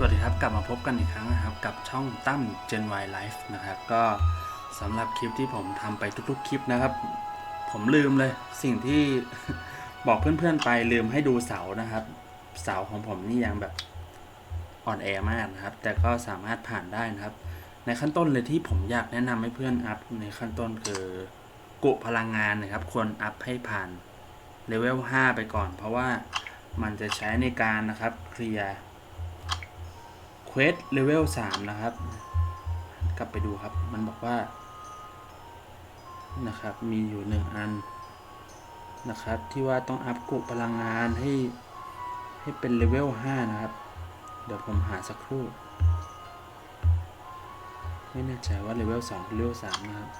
สวัสดีครับ กลับมาพบกันอีกครั้งนะครับ กับช่องตั้ม Gen Y Life นะครับ ก็สำหรับคลิปที่ผมทำไปทุกๆ คลิปนะครับ ผมลืมเลย สิ่งที่บอกเพื่อนๆไปลืมให้ดูเสานะครับ เสาของผมนี่ยังแบบอ่อนแอมากนะครับ แต่ก็สามารถผ่านได้นะครับ ในขั้นต้นเลยที่ผมอยากแนะนำให้เพื่อนอัพในขั้นต้นคือกุพลังงานนะครับ ควรอัพให้ผ่านเลเวล5ไปก่อน เพราะว่ามันจะใช้ในการนะครับเคลียร์ ควสเลเวล3นะครับ กลับไปดูครับ มันบอกว่า นะครับ มีอยู่หนึ่งอัน นะครับ ที่ว่าต้องอัพกุพลังงานให้ ให้เป็นเลเวล5นะครับ เดี๋ยวผมหาสักครู่ ไม่แน่ใจว่าเลเวล2หรือเลเวล3นะครับ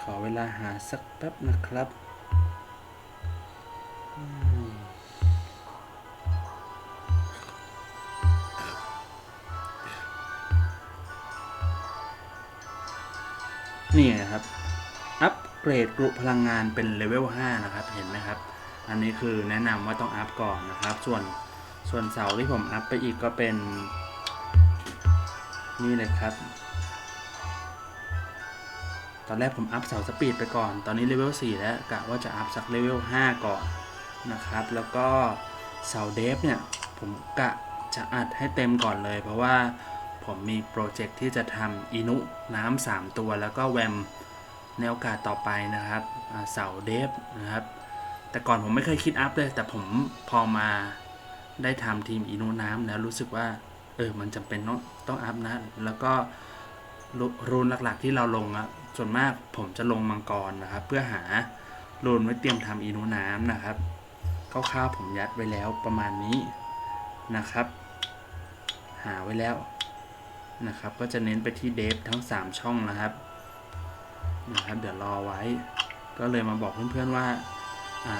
ขอเวลาหาสักแป๊บนะครับ นี่ไงครับ อัปเกรดกรุพลังงานเป็นเลเวล5นะครับ เห็นไหมครับ อันนี้คือแนะนำว่าต้องอัพก่อนนะครับ ส่วนส่วนเสาที่ผมอัพไปอีกก็เป็น นี่เลยครับ ตอนแรกผมอัพเสาสปีดไปก่อน ตอนนี้เลเวล4แล้วกะว่าจะอัพสักเลเวล5ก่อนนะครับ แล้วก็เสาเดฟเนี่ย ผมกะจะอัดให้เต็มก่อนเลย เพราะว่า ผมมีโปรเจกต์ที่จะทำอินุน้ำ3ตัวแล้วก็แวมในโอกาสต่อไปนะครับเสาเดฟนะครับ แต่ก่อนผมไม่เคยคิดอัพเลย แต่ผมพอมาได้ทำทีมอินุน้ำแล้วรู้สึกว่า เออ มันจำเป็นต้องต้องอัพนะ แล้วก็รูนหลักๆที่เราลงอะส่วนมากผมจะลงมังกรนะครับ เพื่อหารูนไว้เตรียมทำอีนูน้ำนะครับคร่าวๆผมยัดไว้แล้วประมาณนี้นะครับ หาไว้แล้ว นะครับ ก็จะเน้นไปที่เดฟทั้ง 3 ช่องนะครับนะครับ เดี๋ยวรอไว้ ก็เลยมาบอกเพื่อนๆว่าอ่า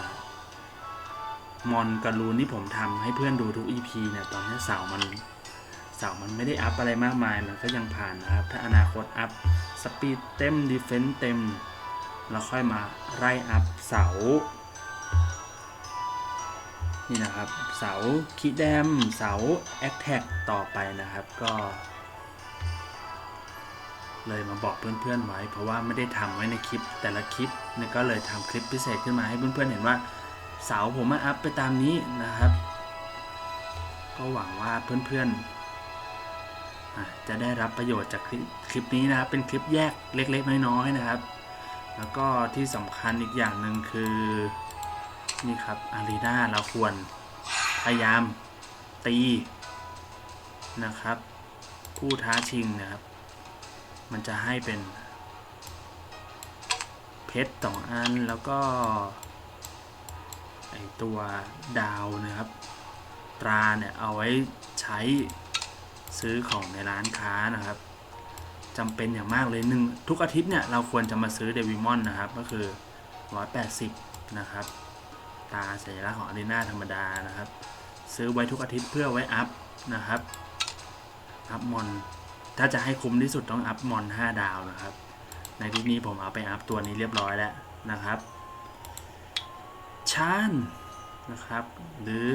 มอนกับรูนที่ผมทำให้เพื่อนดูทุก EP เนี่ยตอนนี้เสามันเสามันไม่ได้อัพอะไรมากมายมันก็ยังผ่านนะครับ ถ้าอนาคตอัพสปีดเต็มดีเฟนต์เต็มเราค่อยมาไล่อัพเสา นี่นะครับ เสาคีแดม เสาแอคแท็กต่อไปนะครับ ก็ เลยมาบอกเพื่อนๆไว้ เพราะว่าไม่ได้ทำไว้ในคลิป แต่ละคลิปเนี่ยก็เลยทำคลิปพิเศษขึ้นมาให้เพื่อนๆเห็นว่าเสาผมมาอัพไปตามนี้นะครับ ก็หวังว่าเพื่อนๆจะได้รับประโยชน์จากคลิปคลิปนี้นะครับ เป็นคลิปแยกเล็กๆน้อยๆนะครับ แล้วก็ที่สำคัญอีกอย่างหนึ่งคือนี่ครับอารีนาเราควรพยายามตีนะครับ ผู้ท้าชิงนะครับ มันจะให้เป็นเพชรสองอันแล้วก็ไอตัวดาวนะครับ ตราเนี่ยเอาไว้ใช้ซื้อของในร้านค้านะครับจำเป็นอย่างมากเลยหนึ่งทุกอาทิตย์เนี่ยเราควรจะมาซื้อเดวิมอนนะครับ ก็คือ 180 นะครับ ตาสัญลักษณ์ของอารีนาธรรมดานะครับ ซื้อไว้ทุกอาทิตย์เพื่อไว้อัพนะครับ อัพมอน ถ้าจะให้คุ้มที่สุดต้องอัพมอน 5 ดาวนะครับ ในที่นี้ผมเอาไปอัพตัวนี้เรียบร้อยแล้วนะครับชานนะครับ หรือ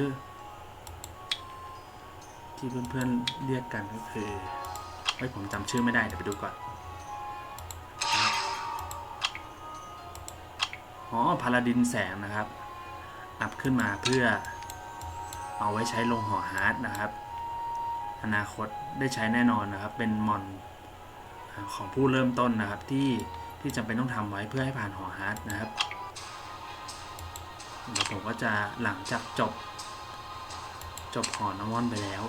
ที่เพื่อนๆเรียกกันก็คือเฮ้ยผมจำชื่อไม่ได้ เดี๋ยวไปดูก่อนอ๋อพาลาดินแสงนะครับ อัพขึ้นมาเพื่อเอาไว้ใช้ลงหอฮาร์ดนะครับ อนาคตได้ใช้แน่นอนนะครับ เป็นมอนของผู้เริ่มต้นนะครับที่ที่จำเป็นต้องทำไว้เพื่อให้ผ่านหอฮาร์ดนะครับเดี๋ยวผมก็จะหลังจากจบ จบหอนอมอนไปแล้ว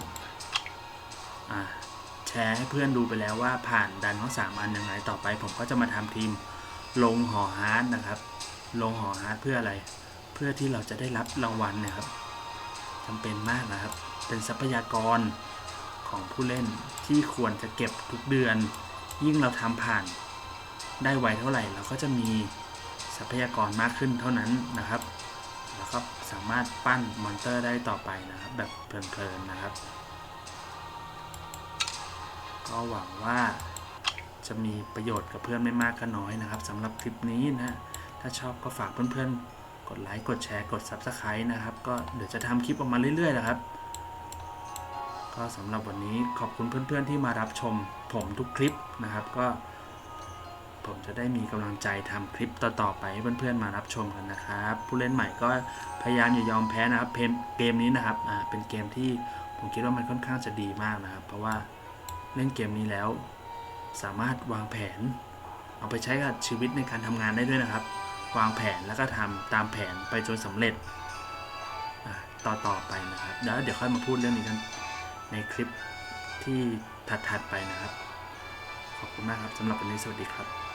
แชร์ให้เพื่อนดูไปแล้วว่าผ่านดันทั้งสามอันยังไงต่อไป ผมก็จะมาทำทีมลงหอฮาร์ดนะครับ ลงหอฮาร์ดเพื่ออะไร เพื่อที่เราจะได้รับรางวัลนะครับจำเป็นมากนะครับ เป็นทรัพยากร ของผู้เล่นที่ควรจะเก็บทุกเดือน ยิ่งเราทำผ่านได้ไวเท่าไหร่ เราก็จะมีทรัพยากรมากขึ้นเท่านั้นนะครับ แล้วก็สามารถปั้นมอนเตอร์ได้ต่อไปนะครับ แบบเพลินๆนะครับ ก็หวังว่าจะมีประโยชน์กับเพื่อนไม่มากก็น้อยนะครับสำหรับคลิปนี้นะ ถ้าชอบก็ฝากเพื่อนๆ กดไลค์ กดแชร์ กด Subscribe นะครับ ก็เดี๋ยวจะทำคลิปออกมาเรื่อยๆแหละครับ ก็สำหรับวันนี้ขอบคุณเพื่อนๆที่มารับชมผมทุกคลิปนะครับ ก็ผมจะได้มีกำลังใจทำคลิปต่อๆไปให้เพื่อนๆมารับชมกันนะครับ ผู้เล่นใหม่ก็พยายามอย่ายอมแพ้นะครับเกมนี้นะครับเป็นเกมที่ผมคิดว่ามันค่อนข้างจะดีมากนะครับ เพราะว่าเล่นเกมนี้แล้ว สามารถวางแผน เอาไปใช้กับชีวิตในการทำงานได้ด้วยนะครับ วางแผนแล้วก็ทำตามแผนไปจนสำเร็จต่อต่อไปนะครับเดี๋ยวเดี๋ยวค่อยมาพูดเรื่องนี้กัน ในคลิปที่ถัดๆไปนะครับ ขอบคุณมากครับสำหรับวันนี้สวัสดีครับ